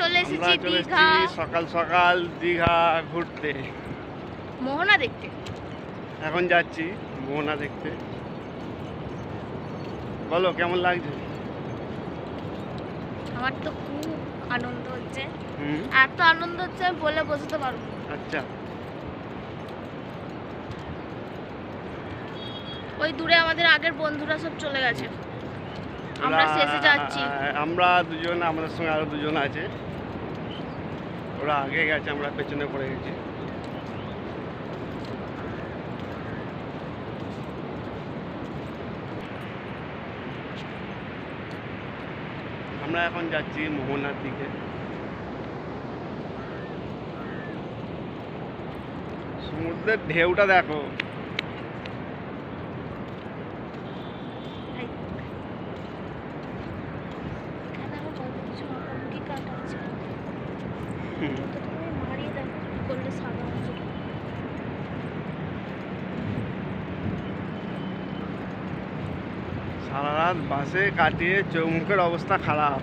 চলে এসেছি দীঘা। সকাল সকাল দীঘা ঘুরতে। মোহনা দেখতে। এখন যাচ্ছি মোহনা দেখতে। বলো কেমন লাগছে? আমার তো খুব আনন্দ হচ্ছে। এত আনন্দ হচ্ছে আমি বলে বোঝাতে পারব আচ্ছা। ওই দূরে আমাদের আগের বন্ধুরা সব চলে গেছে। আমরা শেষে যাচ্ছি। আমরা দুজন আমাদের সঙ্গে আরও দুজন আছে। ওরা আগে গেছে আমরা পেছনে পড়ে গেছি। আমরা এখন যাচ্ছি মোহনার দিকে। সমুদ্রের ঢেউটা দেখো। সারা রাত বাসে কাটিয়ে চৌমুখের অবস্থা খারাপ।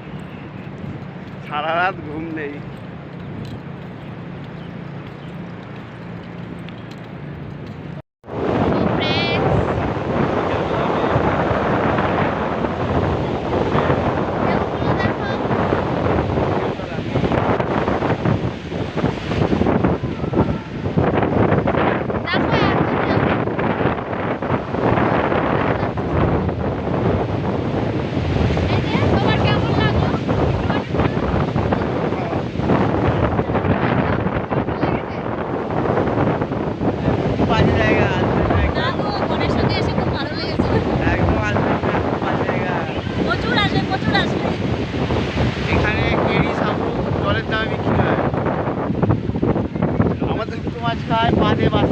সারা রাত ঘুম নেই। আমাদের তো মাছ